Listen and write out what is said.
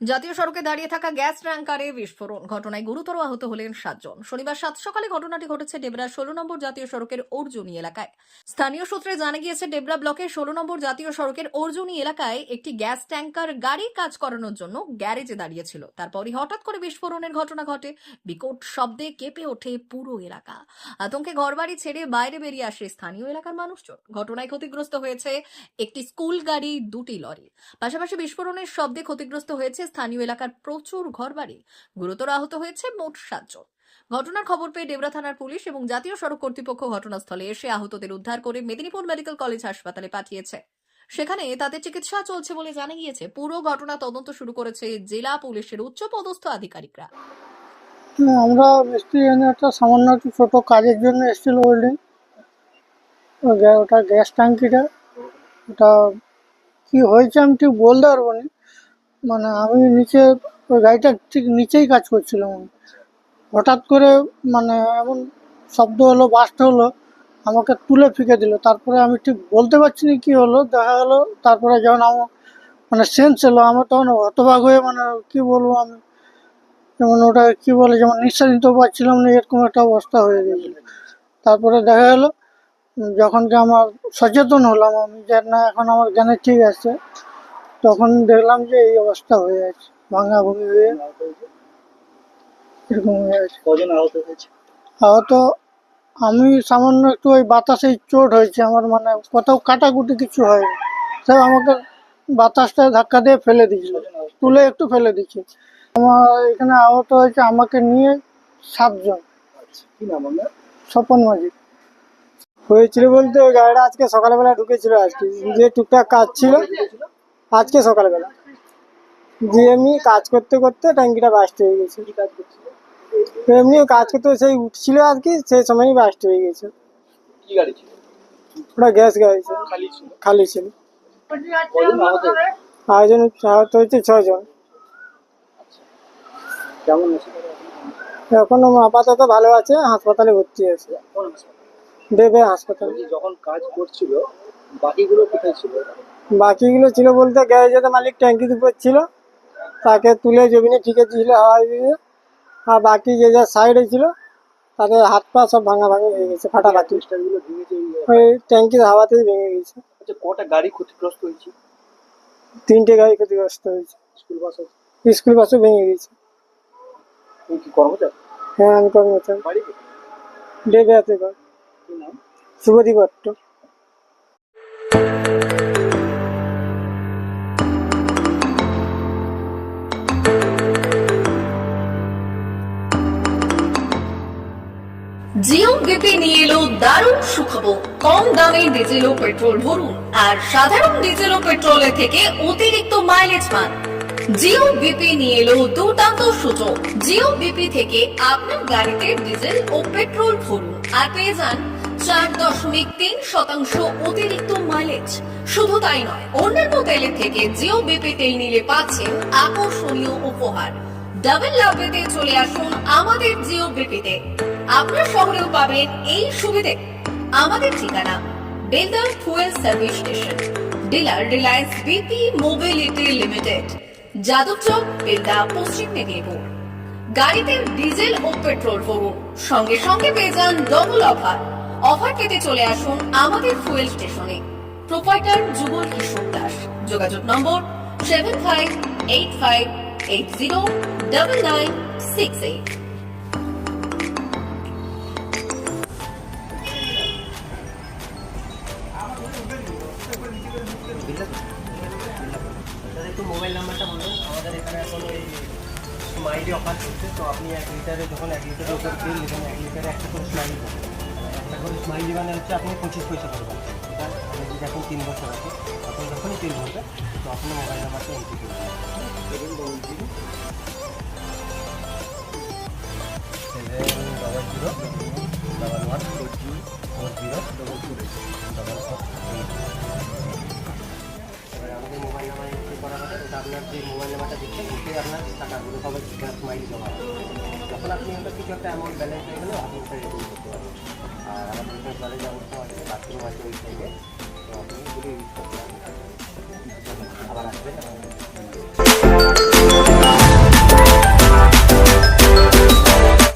জাতীয় সড়কে দাঁড়িয়ে থাকা গ্যাস ট্যাঙ্কারে বিস্ফোরণ। ঘটনায় গুরুতর আহত হলেন সাতজন। শনিবার সাত সকালে ঘটনাটি ঘটেছে ডেবরা ষোলো নম্বর জাতীয় সড়কের অর্জুনী এলাকায়। স্থানীয় সূত্রে জানা গিয়েছে, ডেবরা ব্লকের ষোলো নম্বর জাতীয় সড়কের অর্জুনী এলাকায় একটি গ্যাস ট্যাঙ্কার গাড়ি কাজ করানোর জন্য গ্যারেজে দাঁড়িয়েছিল। তারপরই হঠাৎ করে বিস্ফোরণের ঘটনা ঘটে। বিকট শব্দে কেঁপে ওঠে পুরো এলাকা। আতঙ্কে ঘরবাড়ি ছেড়ে বাইরে বেরিয়ে আসে স্থানীয় এলাকার মানুষজন। ঘটনায় ক্ষতিগ্রস্ত হয়েছে একটি স্কুল গাড়ি, দুটি লরি। পাশাপাশি বিস্ফোরণের শব্দে ক্ষতিগ্রস্ত হয়েছে স্থানীয় এলাকার প্রচুর ঘরবাড়ি গুরুতর আহত হয়েছে মোট সাতজন। ঘটনার খবর পেয়ে ডেবরা থানার পুলিশ এবং জাতীয় সড়ক কর্তৃপক্ষ ঘটনাস্থলে এসে আহতদের উদ্ধার করে মেদিনীপুর মেডিকেল কলেজ হাসপাতালে পাঠিয়েছে। সেখানে তাদের চিকিৎসা চলছে বলে জানা গিয়েছে। পুরো ঘটনা তদন্ত শুরু করেছে জেলা পুলিশের উচ্চ পদস্থ আধিকারিকরা আমরা মিস্ত্রি এনে একটা সামান্য একটু ছোটো কাজের জন্য এসেছিল ওয়েল্ডিং ওটা গ্যাস ট্যাঙ্কিটা। ওটা কি হয়েছে আমি ঠিক বলতে পারব না। মানে আমি নিচে ওই গাড়িটার ঠিক নিচেই কাজ করছিলাম। হঠাৎ করে মানে এমন শব্দ হলো বাস্ট হলো, আমাকে তুলে ফিকে দিল। তারপরে আমি ঠিক বলতে পারছি না কি হলো। দেখা গেলো, তারপরে যখন আমার মানে সেন্স এলো, আমার তখন হতবাক হয়ে মানে কি বলব আমি, যেমন ওটা কি বলে, যেমন নিঃশ্বাস নিতেও পারছিলাম না, এরকম একটা অবস্থা হয়ে গেছিল তারপরে দেখা গেলো, যখন কি আমার সচেতন হলাম আমি যে না, এখন আমার জ্ঞানে ঠিক আছে। তখন দেখলাম যে এই অবস্থা হয়ে আছে ভাঙা ভুঙি হয়ে এরকম হয়ে আছে। কজন আহত হয়েছে? আহত আমি সামান্য একটু ওই বাতাসে চোট হয়েছে আমার মানে কোথাও কাটাকুটি কিছু হয়নি। তাই আমাকে বাতাসটা ধাক্কা দিয়ে ফেলে দিয়েছিল তুলে একটু ফেলে দিচ্ছে আমার এখানে আহত হয়েছে আমাকে নিয়ে সাতজন। কি নাম আপনার? স্বপন মাঝি। হয়েছিল বলতে ওই গাড়িটা আজকে সকালবেলা ঢুকেছিল আজকে যে টুকটাক কাজ ছিল আজকে সকালবেলা। যে এমনি কাজ করতে করতে ট্যাঙ্কিটা বাস্ট হয়ে গেছে। এমনি কাজ করতে সেই উঠছিল আর কি সেই সময়ই বাস্ট হয়ে গেছে। ওটা গ্যাস গাড়ি ছিল। খালি ছিল? আয়োজন আহত হয়েছে ছজন। কেমন এখন আপাতত ভালো আছে হাসপাতালে ভর্তি আছে? দেবে হাসপাতালে। যখন কাজ করছিল বাকিগুলো কোথায় ছিল? বাকিগুলো ছিল বলতে গ্যারেজেতে মালিক ট্যাঙ্কির উপর ছিল। তাকে তুলে জমিনে ঠিকে দিয়েছিল হাওয়াই দিয়ে। আর বাকি যে যা সাইডে ছিল তাদের হাত পা সব ভাঙা ভাঙি হয়ে গেছে ভেঙেছে এই- ওই ট্যাঙ্কির হাওয়াতেই ভেঙে গেছে। আচ্ছা কটা গাড়ি ক্ষতিগ্রস্ত হয়েছে? তিনটে গাড়ি ক্ষতিগ্রস্ত হয়েছে। স্কুল বাস আছে স্কুল বাসও ভেঙে গেছে। কর্মচারী? হ্যাঁ আমি কর্মচারী। কি নাম শুভদীপ ভট্ট। জিও বিপি নিয়ে এলো দারুণ সুখবর। কম দামে ডিজেল ও পেট্রোল ভরুন। আর সাধারণ ডিজেল ও পেট্রোলের থেকে অতিরিক্ত মাইলেজ পান। জিও বিপি নিয়ে এলো দুর্দান্ত সুযোগ। জিও বিপি থেকে আপনার গাড়িতে ডিজেল ও পেট্রোল ভরুন। আর পেয়ে যান চার দশমিক তিন শতাংশ অতিরিক্ত মাইলেজ শুধু তাই নয় অন্যান্য তেলের থেকে জিও বিপি তেল নিলে পাচ্ছেন আকর্ষণীয় উপহার। ডাবল লাভ পেতে চলে আসুন আমাদের জিও বিপিতে। আপনার শহরেও পাবেন এই সুবিধে। আমাদের ঠিকানা বেলদার fuel service station, dealer Reliance BP mobility limited Jadabchak Belda, Paschim Medinipur. গাড়িতে ডিজেল ও পেট্রোল ভরুন। সঙ্গে সঙ্গে পেয়ে যান ডবল অফার অফার পেতে চলে আসুন আমাদের ফুয়েল স্টেশনে প্রোপাইটার যুগল কিশোর দাস। যোগাযোগ নম্বর seven five eight five eight zero double nine six eight একটু মোবাইল নাম্বারটা বলুন। আমাদের এখানে এখন ওই স্মাইলি অফার চলছে, তো আপনি এক লিটারে যখন এক লিটারের উপর তেল নেবেন, এক লিটারে একটা করে স্মাইলি মানে হচ্ছে আপনি পঁচিশ পয়সা করবেন যদি এখন তিন বছর আছে আপনি যখনই তিন ভরবে তো আপনার মোবাইল নাম্বারটা এন্ট্রি আপনার টাকাগুলো সবাই স্মাইল জমা হবে যখন আপনি ওটা কিছু একটা অ্যামাউন্ট ব্যালেন্স হয়ে গেলে, আপনি করতে পারবেন। আর আমাদের ব্যবস্থা আছে বাথরুম আছে ওই সাইডে তো আপনি করতে